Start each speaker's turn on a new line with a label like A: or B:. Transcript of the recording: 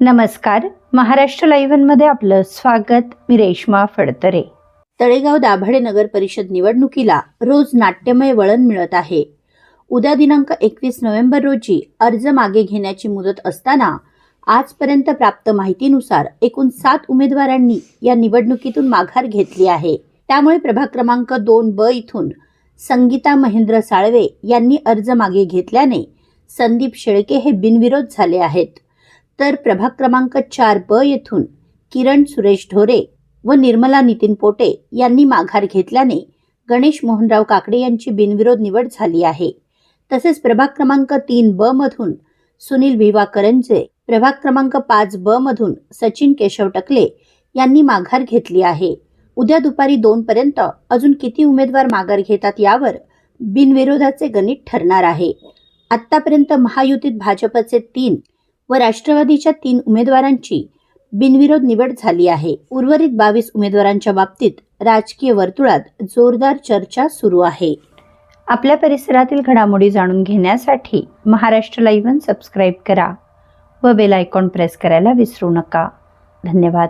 A: नमस्कार. महाराष्ट्र लाईव्हनमध्ये आपलं स्वागत. मी रेश्मा फडतरे. तळेगाव दाभाडे नगर परिषद निवडणुकीला रोज नाट्यमय वळण मिळत आहे. उद्या दिनांक एकवीस नोव्हेंबर रोजी अर्ज मागे घेण्याची मुदत असताना आजपर्यंत प्राप्त माहितीनुसार एकूण सात उमेदवारांनी या निवडणुकीतून माघार घेतली आहे. त्यामुळे प्रभाग क्रमांक दोन ब इथून संगीता महेंद्र साळवे यांनी अर्ज मागे घेतल्याने संदीप शेळके हे बिनविरोध झाले आहेत. तर प्रभाग क्रमांक चार ब येथून किरण सुरेश ढोरे व निर्मला नितीन पोटे यांनी माघार घेतल्याने गणेश मोहनराव काकडे यांची बिनविरोध निवड झाली आहे. तसेच प्रभाग क्रमांक तीन ब मधून सुनील भिवा करंजे प्रभाग क्रमांक पाच ब मधून सचिन केशव टकले यांनी माघार घेतली आहे. उद्या दुपारी दोन पर्यंत अजून किती उमेदवार माघार घेतात यावर बिनविरोधाचे गणित ठरणार आहे. आतापर्यंत महायुतीत भाजपचे तीन व राष्ट्रवादीच्या तीन उमेदवारांची बिनविरोध निवड झाली आहे. उर्वरित बावीस उमेदवारांच्या बाबतीत राजकीय वर्तुळात जोरदार चर्चा सुरू आहे. आपल्या परिसरातील घडामोडी जाणून घेण्यासाठी महाराष्ट्र लाईव्ह सबस्क्राईब करा व बेल आयकॉन प्रेस करायला विसरू नका. धन्यवाद.